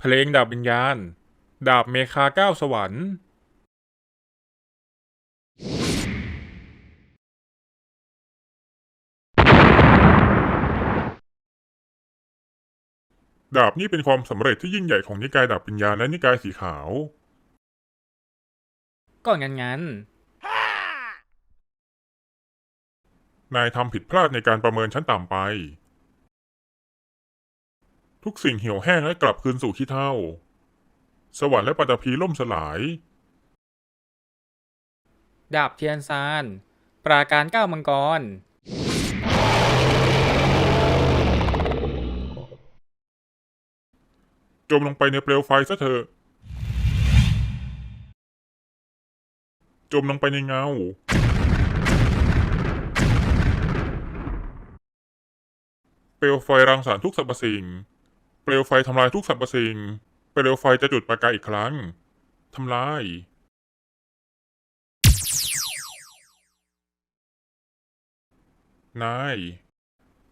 เพลงดาบวิญญาณ ดาบเมคาเก้าสวรรค์ดาบนี่เป็นความสำเร็จที่ยิ่งใหญ่ของนิกายดาบวิญญาณและนิกายสีขาว ก็งั้นงั้นนายทำผิดพลาดในการประเมินชั้นต่ำไป ทุกสิ่งเหี่ยวแห้งและกลับคืนสู่ขี้เท่าสวรรค์และปัตตภีล่มสลายๆดาบเทียนซาน ปราการก้าวมังกร จมลงไปในเปลวไฟซะเถอะจมลงไปในเงา เปลวไฟรังสรรค์ทุกสรรพสิ่ง เปลวไฟทำลายทุกสรรพสิ่ง เปลวไฟจะจุดประกายอีกครั้ง ทำลาย นาย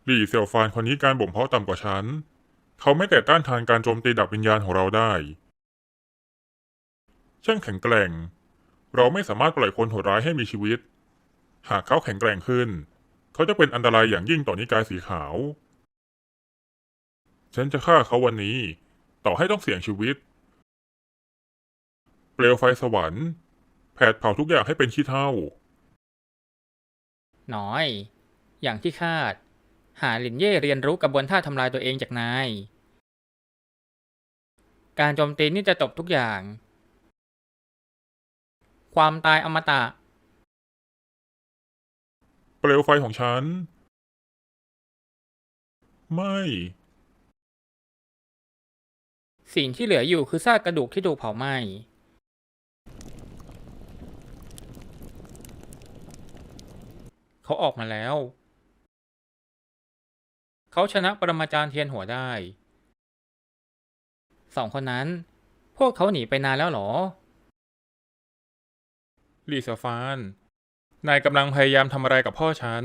หลี่เสี่ยวฟานคนนี้การบ่มเพาะต่ำกว่าฉัน เขาไม่แต่ต้านทานการโจมตีดับวิญญาณของเราได้ ช่างแข็งแกร่ง เราไม่สามารถปล่อยคนโหดร้ายให้มีชีวิต หากเขาแข็งแกร่งขึ้น เขาจะเป็นอันตรายอย่างยิ่งต่อนิกายสีขาว ฉันจะฆ่าเขาวันนี้ ต่อให้ต้องเสี่ยงชีวิต เปลวไฟสวรรค์ แผดเผาทุกอย่างให้เป็นขี้เถ้า น้อย อย่างที่คาด หาหลินเย่เรียนรู้กระบวนท่าทำลายตัวเองจากนาย การโจมตีนี่จะจบทุกอย่าง ความตายอมตะ เปลวไฟของฉัน ไม่ สิ่งที่เหลืออยู่คือซากกระดูกที่ถูกเผาไหม้ เขาออกมาแล้ว เขาชนะปรมาจารย์เทียนหัวได้ สองคนนั้น พวกเขาหนีไปนานแล้วหรอลี่เสี่ยวฟาน นายกำลังพยายามทำอะไรกับพ่อฉัน